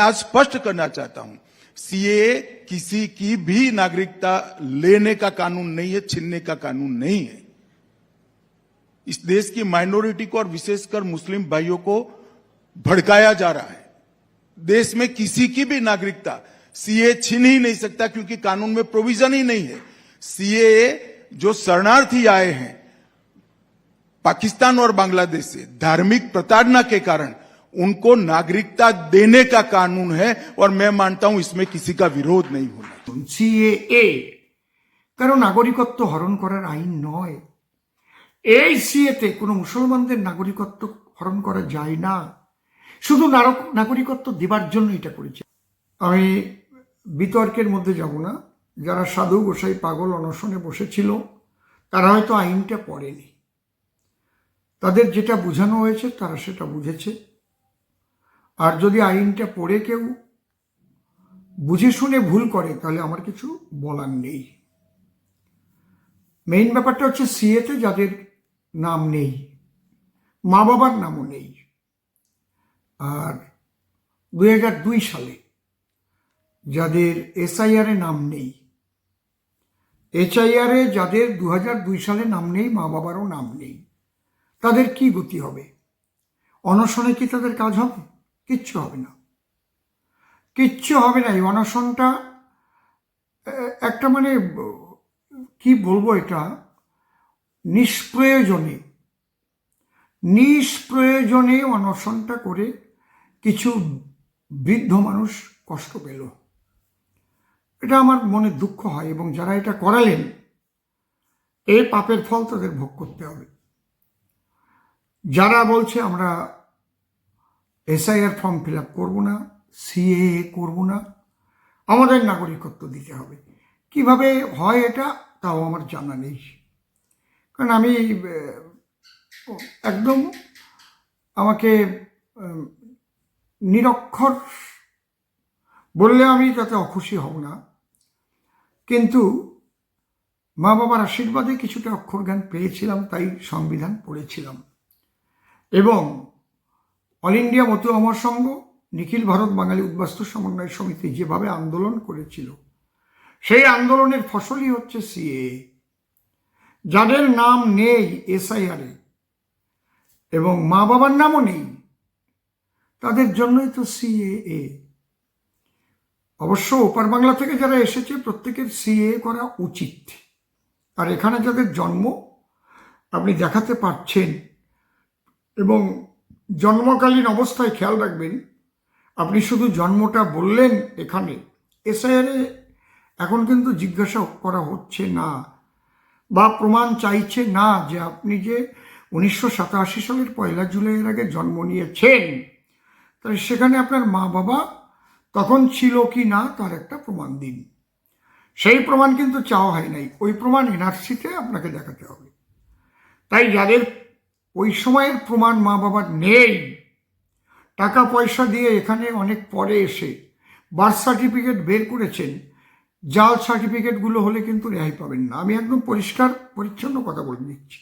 आज स्पष्ट करना चाहता हूँ। सीए किसी की भी नागरिकता लेने का कानून नहीं है, छीनने का कानून नहीं है। इस देश की माइनॉरिटी को और विशेषकर मुस्लिम भाइयों को भड़काया जा रहा है। देश में किसी की भी नागरिकता सीए छीन ही नहीं सकता क्योंकि कानून में प्रोविज़न ही नहीं है। सीए जो शरणार्थी आए हैं, पाकिस्तान और बांग्लादेश से, धार्मिक प्रताड़ना के कारण उनको नागरिकता देने का कानून है और मैं मानता हूं इसमें किसी का विरोध नहीं होना সিএএ কারো নাগরিকত্ব হরণ করার আইন নয় এই সিএতে কোনো মুসলমানদের নাগরিকত্ব হরণ করা যায় না শুধু নারক- নাগরিকত্ব দেবার জন্য এটা করেছে আমি বিতর্কের মধ্যে যাব না যারা সাধু গোসাই পাগল অনশনে বসেছিল তারা হয়তো আইনটা পড়েনি তাদের যেটা বোঝানো হয়েছে তারা সেটা বুঝেছে আর যদি আইনটা পড়ে কেউ বুঝে শুনে ভুল করে, তাহলে আমার কিছু বলার নেই। মেইন ব্যাপারটা হচ্ছে সিএতে যাদের নাম নেই মা বাবার নামও নেই। আর দুই হাজার দুই সালে যাদের এসআইআরে নাম নেই এইচআইআরে যাদের দু হাজার দুই সালে নাম নেই মা বাবারও নাম নেই, তাদের কি গতি হবে? অনশনে কি তাদের কাজ হবে? কিচ্ছু হবে না। কিচ্ছু হবে না। এই অনশনটা একটা মানে কি বলব এটা? নিষ্প্রয়োজনে। নিষ্প্রয়োজনে অনশনটা করে কিছু বৃদ্ধ মানুষ কষ্ট পেল। এটা আমার মনে দুঃখ হয় এবং যারা এটা করালেন এই পাপের ফল তাদের ভোগ করতে হবে। যারা বলছে আমরা এসআইআর ফর্ম ফিল আপ করব না সিএ করব না। আমাদের নাগরিকত্ব দিতে হবে। কীভাবে হয় এটা, তাও আমার জানা নেই। কারণ আমি একদম আমাকে নিরক্ষর বললে আমি তাতে অখুশি হব না। কিন্তু মা বাবার আশীর্বাদে কিছুটা অক্ষর জ্ঞান পেয়েছিলাম, তাই সংবিধান পড়েছিলাম। এবং অল ইন্ডিয়া মতো অমর সংঘ নিখিল ভারত বাঙালি উদ্বাস্তু সমন্বয় সমিতি যেভাবে আন্দোলন করেছিল। সেই আন্দোলনের ফসলই হচ্ছে সিএ যাদের নাম নেই এসআইআরে এবং মা বাবার নামও নেই, তাদের জন্যই তো সিএ অবশ্য ওপার বাংলা থেকে যারা এসেছে, প্রত্যেকের সিএ করা উচিত। আর এখানে যাদের জন্ম, আপনি দেখাতে পারছেন এবং জন্মকালীন অবস্থায় খেয়াল রাখবেন, আপনি শুধু জন্মটা বললেন এখানে, এসআইআরে এখন কিন্তু জিজ্ঞাসা করা হচ্ছে না বা প্রমাণ চাইছে না যে আপনি যে উনিশশো সাতাশি সালের পয়লা জুলাইয়ের আগে জন্ম নিয়েছেন। তাহলে সেখানে আপনার মা বাবা তখন ছিল কি না তার একটা প্রমাণ দিন। সেই প্রমাণ কিন্তু চাওয়া হয় নাই, ওই প্রমাণ এনআরসিতে আপনাকে দেখাতে হবে। তাই যাদের ওই সময়ের প্রমাণ মা বাবার নেই। টাকা পয়সা দিয়ে এখানে অনেক পরে এসে বার্থ সার্টিফিকেট বের করেছেন, জাল সার্টিফিকেটগুলো হলে কিন্তু রেহাই পাবেন না। আমি একদম পরিষ্কার, পরিচ্ছন্ন কথা বলে দিচ্ছি।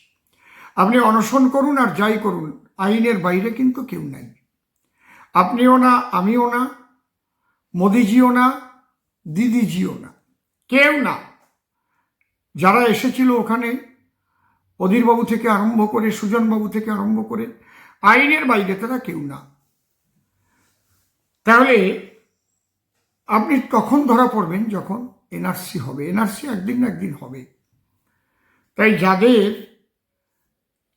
আপনি অনশন করুন আর যাই করুন, আইনের বাইরে কিন্তু কেউ নাই। আপনিও না, আমিও না, মোদিজিও না, দিদিজিও না, কেউ না। যারা এসেছিল ওখানে অধীরবাবু থেকে আরম্ভ করে, সুজনবাবু থেকে আরম্ভ করে, আইনের বাইরে তারা কেউ না। তাহলে আপনি তখন ধরা পড়বেন যখন এনআরসি হবে। এনআরসি একদিন না একদিন হবে। তাই যাদের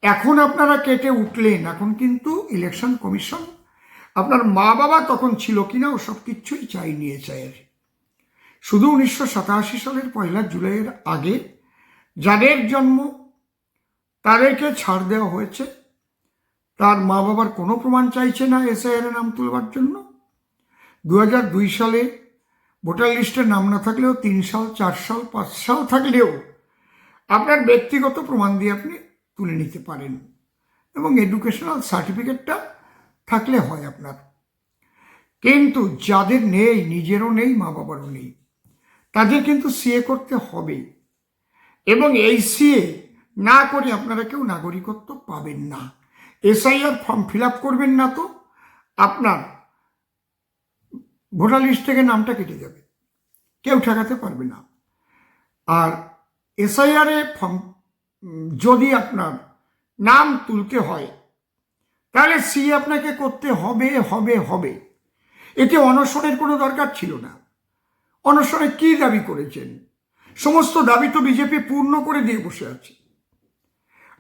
এখন আপনারা কেটে উঠলেন, এখন কিন্তু ইলেকশন কমিশন, আপনার মা বাবা তখন ছিল কিনা ও সব কিচ্ছুই চাই নিয়ে চায়ের শুধু উনিশশো সাতাশি সালের পয়লা জুলাইয়ের আগে যাদের জন্ম তাদেরকে ছাড় দেওয়া হয়েছে। তার মা বাবার কোনো প্রমাণ চাইছে না এসআইআর নাম তুলবার জন্য। দু দুই সালে ভোটার লিস্টে নাম না থাকলেও তিন সাল, চার সাল, পাঁচ সাল থাকলেও আপনার ব্যক্তিগত প্রমাণ দিয়ে আপনি তুলে নিতে পারেন এবং এডুকেশনাল সার্টিফিকেটটা থাকলে হয় আপনার। কিন্তু যাদের নেই, নিজেরও নেই, মা বাবারও নেই, তাদের কিন্তু সিএ করতে হবে। এবং এই সিএ না করে আপনারা কেউ নাগরিকত্ব পাবেন না। এসআইআর ফর্ম ফিল আপ করবেন না তো, আপনার ভোটার লিস্ট থেকে নামটা কেটে যাবে। কেউ ঠেকাতে পারবে না। আর এসআইআরে ফর্ম যদি আপনার নাম তুলতে হয়, তাহলে সি আপনাকে করতে হবে হবে হবে। এতে অনশনের কোনো দরকার ছিল না। অনশনে কি দাবি করেছেন? সমস্ত দাবি তো বিজেপি পূর্ণ করে দিয়ে বসে আছে।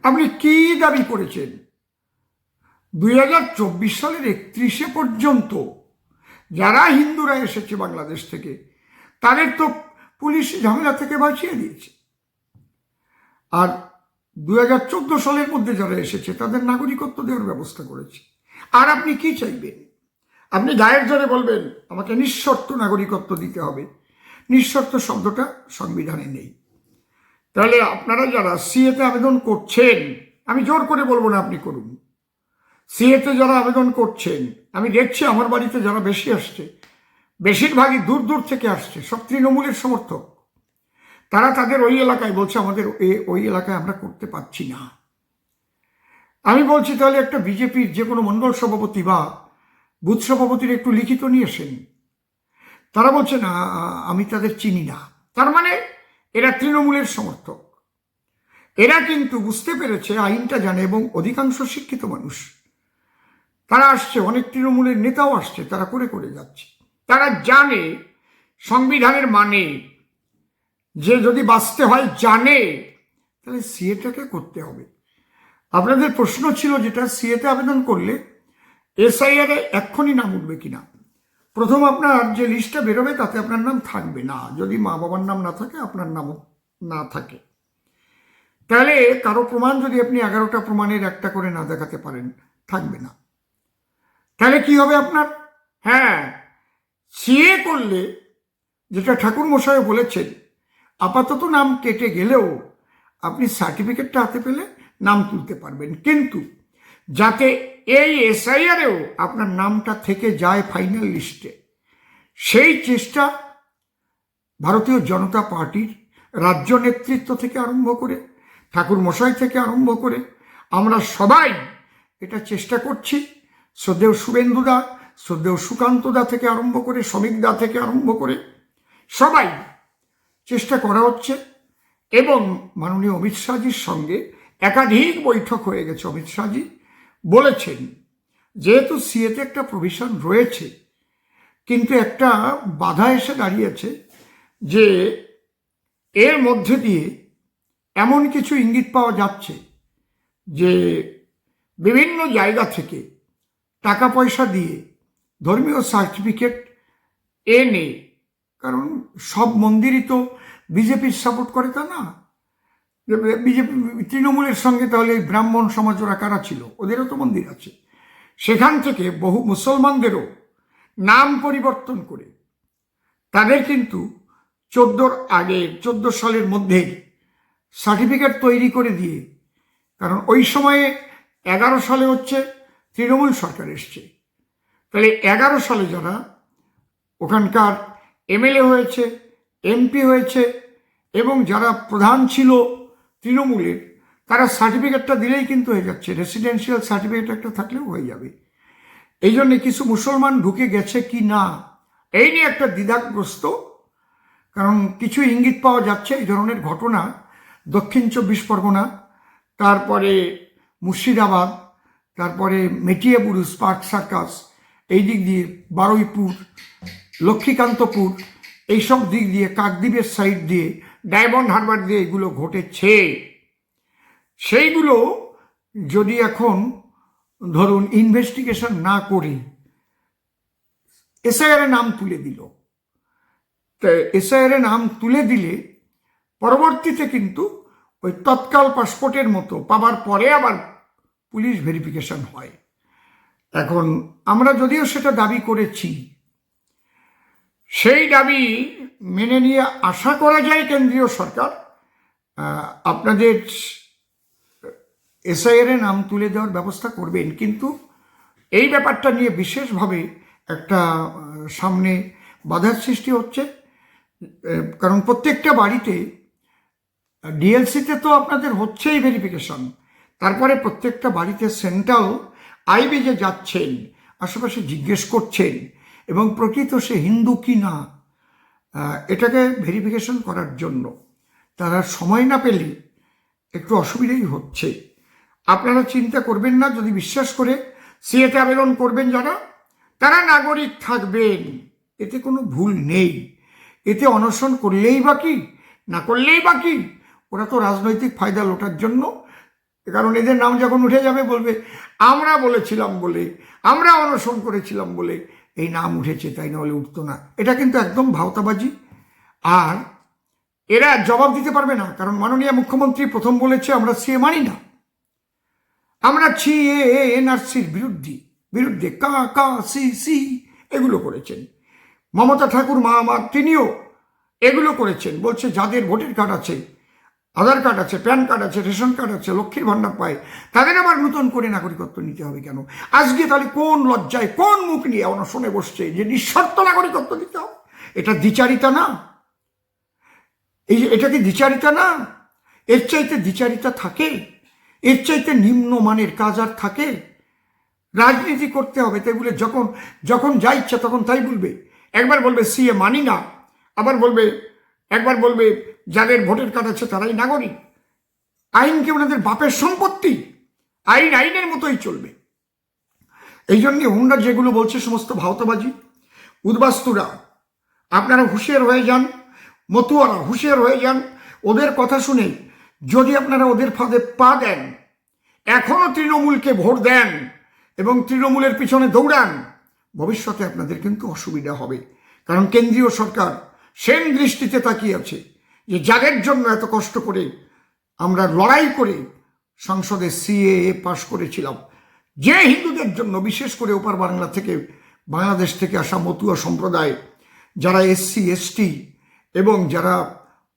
আপনি কি দাবি করেছেন? দুই হাজার চব্বিশ সালের একত্রিশে পর্যন্ত যারা হিন্দুরা এসেছে বাংলাদেশ থেকে, তাদের তো পুলিশ ঝামেলা থেকে বাঁচিয়ে দিয়েছে। আর দু হাজার চোদ্দ সালের মধ্যে যারা এসেছে, তাদের নাগরিকত্ব দেওয়ার ব্যবস্থা করেছে। আর আপনি কি চাইবেন? আপনি গায়ের জোরে বলবেন, আমাকে নিঃশর্ত নাগরিকত্ব দিতে হবে। নিঃশর্ত শব্দটা সংবিধানে নেই। তাহলে আপনারা যারা সিএতে আবেদন করছেন, আমি জোর করে বলব না আপনি করুন। সিএতে যারা আবেদন করছেন, আমি দেখছি আমার বাড়িতে যারা বেশি আসছে, বেশিরভাগই দূর দূর থেকে আসছে, সব তৃণমূলের সমর্থক। তারা তাদের ওই এলাকায় বলছে, আমাদের ওই এলাকায় আমরা করতে পারছি না। আমি বলছি, তাহলে একটা বিজেপির যে কোনো মণ্ডল সভাপতি বা বুথ সভাপতির একটু লিখিত নিয়ে আসেন। তারা বলছে, না আমি তাদের চিনি না। তার মানে এরা তৃণমূলের সমর্থক। এরা কিন্তু বুঝতে পেরেছে, আইনটা জানে এবং অধিকাংশ শিক্ষিত মানুষ। তারা আসছে, অনেক তৃণমূলের নেতাও আসছে, তারা করে করে যাচ্ছে। তারা জানে সংবিধানের মানে। যে যদি বাঁচতে হয়, জানে। তাহলে সিএটাকে করতে হবে। আপনাদের প্রশ্ন ছিল যেটা, সিএতে আবেদন করলে এসআইআর এক্ষুনি নাম উঠবে কিনা? প্রথম আপনার যে লিস্টটা বেরোবে, তাতে আপনার নাম থাকবে না। যদি মা বাবার নাম না থাকে, আপনার নামও না থাকে। তাহলে কারও প্রমাণ যদি আপনি এগারোটা প্রমাণের একটা করে না দেখাতে পারেন, থাকবে না। তাহলে কি হবে আপনার? হ্যাঁ সিএ করলে, যেটা ঠাকুর মশাই বলেছেন, আপাতত নাম কেটে গেলেও আপনি সার্টিফিকেটটা হাতে পেলে নাম তুলতে পারবেন। কিন্তু যাতে এই এসআইআরেও আপনার নামটা থেকে যায় ফাইনাল লিস্টে। সেই চেষ্টা ভারতীয় জনতা পার্টির রাজ্য নেতৃত্ব থেকে আরম্ভ করে ঠাকুর মশাই থেকে আরম্ভ করে, আমরা সবাই এটা চেষ্টা করছি। শ্রদ্ধেয় শুভেন্দুদা শ্রদ্ধেয় সুকান্তদা থেকে আরম্ভ করে শ্রমিকদা থেকে আরম্ভ করে, সবাই চেষ্টা করা হচ্ছে। এবং মাননীয় অমিত শাহজির সঙ্গে একাধিক বৈঠক হয়ে গেছে। অমিত শাহজি বলেছেন, যেহেতু সিএতে একটা প্রভিশন রয়েছে, কিন্তু একটা বাধা এসে দাঁড়িয়েছে যে এর মধ্যে দিয়ে এমন কিছু ইঙ্গিত পাওয়া যাচ্ছে যে বিভিন্ন জায়গা থেকে টাকা পয়সা দিয়ে ধর্মীয় সার্টিফিকেট এনে, কারণ সব মন্দিরই তো বিজেপির সাপোর্ট করে তা না বিজেপি তৃণমূলের সঙ্গে তাহলে এই ব্রাহ্মণ সমাজ ওরা কারা ছিল? ওদেরও তো মন্দির আছে। সেখান থেকে বহু মুসলমানদেরও নাম পরিবর্তন করে তাদের কিন্তু চোদ্দোর আগে, চোদ্দ সালের মধ্যেই সার্টিফিকেট তৈরি করে দিয়ে, কারণ ওই সময়ে এগারো সালে হচ্ছে তৃণমূল সরকার এসছে। তাহলে এগারো সালে যারা ওখানকার এমএলএ হয়েছে, এমপি হয়েছে এবং যারা প্রধান ছিল তৃণমূলের, তারা সার্টিফিকেটটা দিলেই কিন্তু হয়ে যাচ্ছে। রেসিডেন্সিয়াল সার্টিফিকেট একটা থাকলেও হয়ে যাবে। এই জন্যে কিছু মুসলমান ঢুকে গেছে কি না, এই নিয়ে একটা দ্বিধাগ্রস্ত। কারণ কিছু ইঙ্গিত পাওয়া যাচ্ছে এই ধরনের ঘটনা। দক্ষিণ চব্বিশ পরগনা, তারপরে মুর্শিদাবাদ, তারপরে মেটিয়াবুরু স্পার্ক সার্কাস, এই দিক দিয়ে বারুইপুর, লক্ষ্মীকান্তপুর, এইসব দিক দিয়ে কাকদ্বীপের সাইড দিয়ে ডায়মন্ড হারবার দিয়ে এগুলো ঘটেছে, সেইগুলো যদি এখন ধরুন ইনভেস্টিগেশন না করে এসআইআর নাম তুলে দিল। তা এসআইআর নাম তুলে দিলে পরবর্তীতে কিন্তু ওই তৎকাল পাসপোর্টের মতো পাবার পরে আবার পুলিশ ভেরিফিকেশন হয়। এখন আমরা যদিও সেটা দাবি করেছি সেই দাবি মেনে নিয়ে আশা করা যায় কেন্দ্রীয় সরকার। আপনাদের এসআইআর নাম তুলে দেওয়ার ব্যবস্থা করবেন, কিন্তু এই ব্যাপারটা নিয়ে বিশেষভাবে একটা সামনে বাধার সৃষ্টি হচ্ছে। কারণ প্রত্যেকটা বাড়িতে ডিএলসিতে তো আপনাদের হচ্ছেই ভেরিফিকেশন। তারপরে প্রত্যেকটা বাড়িতে সেন্ট্রাল আইবি যে যাচ্ছেন, আশেপাশে জিজ্ঞেস করছেন এবং প্রকৃত সে হিন্দু কি না এটাকে ভেরিফিকেশন করার জন্য তারা সময় না পেলে একটু অসুবিধাই হচ্ছে। আপনারা চিন্তা করবেন না, যদি বিশ্বাস করে সিএতে আবেদন করবেন যারা, তারা নাগরিক থাকবেন। এতে কোনো ভুল নেই। এতে অনশন করলেই বাকি না করলেই বাকি ওরা তো রাজনৈতিক ফায়দা লোটার জন্য। কারণ এদের নাম যখন উঠে যাবে বলবে, আমরা বলেছিলাম বলে, আমরা অনশন করেছিলাম বলে। এই নাম উঠেছে, তাই না হলে উঠতো না। এটা কিন্তু একদম ভাওতাবাজি। আর এরা জবাব দিতে পারবে না, কারণ মাননীয় মুখ্যমন্ত্রী প্রথম বলেছে, আমরা সিএ মানি না। আমরা ছি এ এনআরসির বিরুদ্ধে বিরুদ্ধে কা কা, সি সি এগুলো করেছেন। মমতা ঠাকুর, মা আমার তিনিও এগুলো করেছেন। বলছে, যাদের ভোটের কার্ড আছে আধার কার্ড আছে, প্যান কার্ড আছে, রেশন কার্ড আছে, লক্ষ্মীর ভান্ডার পায় তাদের আবার নতুন করে নাগরিকত্ব নিতে হবে কেন? আজকে তাহলে কোন লজ্জায়, কোন মুখ নিয়ে অনশনে বসছে যে নিঃশর্ত নাগরিকত্ব দিতে হবে? এটা দ্বিচারিতা না। এই যে এটা কি দ্বিচারিতা না? এর চাইতে দ্বিচারিতা থাকে, এর চাইতে নিম্নমানের কাজ আর থাকে। রাজনীতি করতে হবে, তাই বলে যখন যখন যা ইচ্ছা তখন তাই বলবে। একবার বলবে সিএ মানি না। আবার বলবে, একবার বলবে যাদের ভোটের কার্ড আছে তারাই নাগরিক। আইন কি ওনাদের বাপের সম্পত্তি? আইন আইনের মতোই চলবে। এই জন্যে হুন্ডা যেগুলো বলছে সমস্ত ভাওতাবাজি। উদ্বাস্তুরা আপনারা হুঁশিয়ার হয়ে যান, মতুয়ারা হুঁশিয়ার হয়ে যান, ওদের কথা শুনে যদি আপনারা ওদের ফাঁদে পা দেন, এখনও তৃণমূলকে ভোট দেন এবং তৃণমূলের পিছনে দৌড়ান, ভবিষ্যতে আপনাদের কিন্তু অসুবিধা হবে। কারণ কেন্দ্রীয় সরকার সেন দৃষ্টিতে তাকিয়ে আছে। যে যাদের জন্য এত কষ্ট করে আমরা লড়াই করে সংসদে সিএএ পাশ করেছিলাম। যে হিন্দুদের জন্য, বিশেষ করে ওপার বাংলা থেকে, বাংলাদেশ থেকে আসা মতুয়া সম্প্রদায়, যারা এসসি এসটি এবং যারা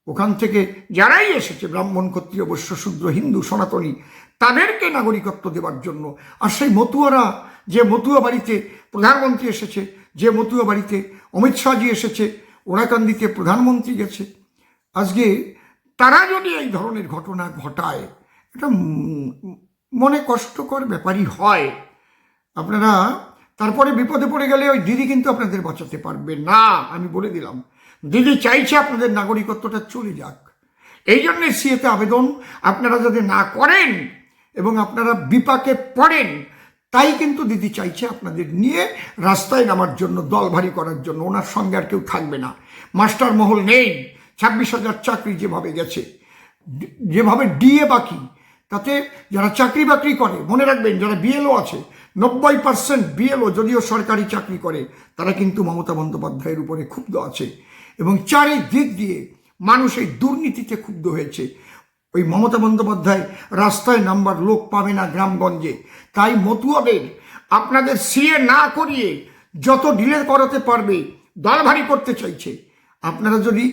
ওখান থেকে, যারাই এসেছে, ব্রাহ্মণ, ক্ষত্রিয়, বৈশ্য, শূদ্র, হিন্দু, সনাতনী, তাদেরকে নাগরিকত্ব দেওয়ার জন্য। আর সেই মতুয়ারা, যে মতুয়া বাড়িতে প্রধানমন্ত্রী এসেছে, যে মতুয়া বাড়িতে অমিত শাহজি এসেছে ওরাকান্দিতে প্রধানমন্ত্রী গেছে আজকে তারা যদি এই ধরনের ঘটনা ঘটায়, এটা মনে কষ্টকর ব্যাপারই হয়। আপনারা, তারপরে বিপদে পড়ে গেলে ওই দিদি কিন্তু আপনাদের বাঁচাতে পারবে না, আমি বলে দিলাম। দিদি চাইছে আপনাদের নাগরিকত্বটা চলে যাক। এই জন্যে সিএতে আবেদন, আপনারা যদি না করেন এবং আপনারা বিপাকে পড়েন, তাই কিন্তু দিদি চাইছে আপনাদের নিয়ে রাস্তায় নামার জন্য, দল ভারী করার জন্য, ওনার সঙ্গে আর কেউ থাকবে না। মাস্টার মহল নেই ছাব্বিশ হাজার চাকরি যেভাবে গেছে, যেভাবে ডিএ বাকি, তাতে যারা চাকরি বাকরি করে, মনে রাখবেন যারা বিএলও আছে, নব্বই পার্সেন্ট বিএলও যদিও সরকারি চাকরি করে, তারা কিন্তু মমতা বন্দ্যোপাধ্যায়ের উপরে ক্ষুব্ধ আছে এবং চারিদিক দিয়ে মানুষ এই দুর্নীতিতে ক্ষুব্ধ হয়েছে। ওই মমতা বন্দ্যোপাধ্যায় রাস্তায় নাম্বার লোক পাবে না গ্রামগঞ্জে। তাই মতুয়াদের, আপনাদের সিএ না করিয়ে যত ডিলে করাতে পারবে, দল ভারী করতে চাইছে। আপনারা যদি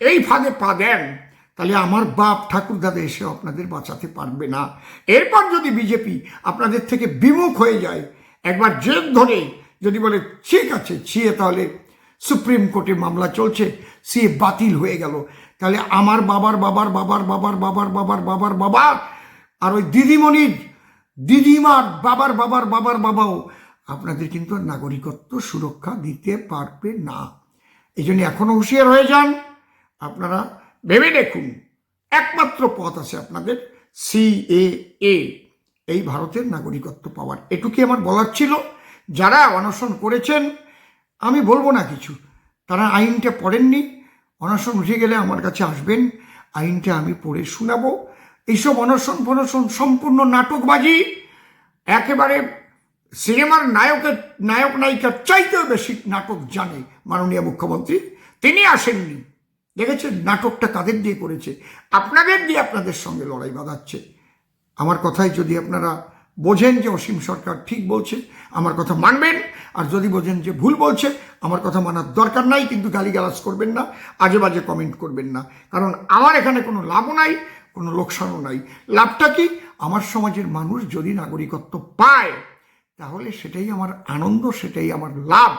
এই ফাঁদে পা দেন। তাহলে আমার বাপ ঠাকুরদাদা এসে আপনাদের বাঁচাতে পারবে না। এরপর যদি বিজেপি আপনাদের থেকে বিমুখ হয়ে যায়, একবার জেদ ধরে যদি বলে, ঠিক আছে ছিয়ে তাহলে সুপ্রিম কোর্টে মামলা চলছে, সে বাতিল হয়ে গেল। তাহলে আমার বাবার বাবার বাবার বাবার বাবার বাবার বাবার বাবার আর ওই দিদিমণির, দিদিমার বাবার বাবার বাবার বাবাও আপনাদের কিন্তু নাগরিকত্ব সুরক্ষা দিতে পারবে না। এই জন্য এখনও হুঁশিয়ার হয়ে যান। আপনারা ভেবে দেখুন। একমাত্র পথ আছে আপনাদের সিএএ এই ভারতের নাগরিকত্ব পাওয়ার। এটুকুই আমার বলার ছিল। যারা অনশন করেছেন, আমি বলব না কিছু। তারা আইনটা পড়েননি। অনশন উঠে গেলে আমার কাছে আসবেন। আইনটা আমি পড়ে শোনাবো। এইসব অনশন ফনশন সম্পূর্ণ নাটকবাজি। একেবারে সিনেমার নায়কের নায়ক নায়িকার চাইতেও বেশি নাটক জানে মাননীয় মুখ্যমন্ত্রী। তিনি আসেননি। দেখেছেন নাটকটা তাদের দিয়ে করেছে? আপনাদের দিয়ে আপনাদের সঙ্গে লড়াই বাঁধাচ্ছে। আমার কথায় যদি আপনারা বোঝেন যে অসীম সরকার ঠিক বলছে, আমার কথা মানবেন। আর যদি বোঝেন যে ভুল বলছে, আমার কথা মানার দরকার নাই, কিন্তু গালিগালাজ করবেন না আজে বাজে কমেন্ট করবেন না। কারণ আমার এখানে কোনো লাভও নাই, কোনো লোকসানও নাই। লাভটা কি? আমার সমাজের মানুষ যদি নাগরিকত্ব পায়, তাহলে সেটাই আমার আনন্দ, সেটাই আমার লাভ।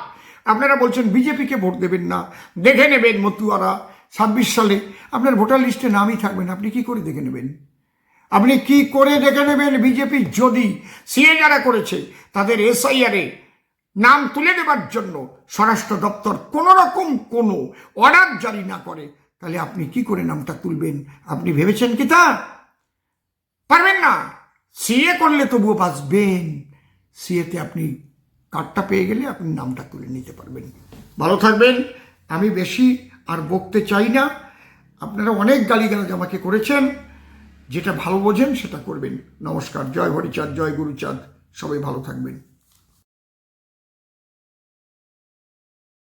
আপনারা বলছেন, বিজেপিকে ভোট দেবেন না। দেখে নেবেন মতুয়ারা। ছাব্বিশ সালে আপনার ভোটার লিস্টে নামই থাকবেন, আপনি কি করে দেখে নেবেন? আপনি কি করে দেখে নেবেন বিজেপি যদি সিএ যারা করেছে, তাদের এসআইআরে নাম তুলে দেবার জন্য স্বরাষ্ট্র দপ্তর কোনো রকম কোনো অর্ডার জারি না করে, তাহলে আপনি কি করে নামটা তুলবেন? আপনি ভেবেছেন কি তা? পারবেন না। সিএ করলে তবুও বাঁচবেন। সিএতে আপনি কার্ডটা পেয়ে গেলে আপনি নামটা তুলে নিতে পারবেন। ভালো থাকবেন। আমি বেশি আর বকতে চাই না। আপনারা অনেক গালিগালাজ আমাকে করেছেন। যেটা ভালো বোঝেন সেটা করবেন। নমস্কার, জয় হরিচাঁদ, জয় গুরুচাঁদ। সবাই ভালো থাকবেন।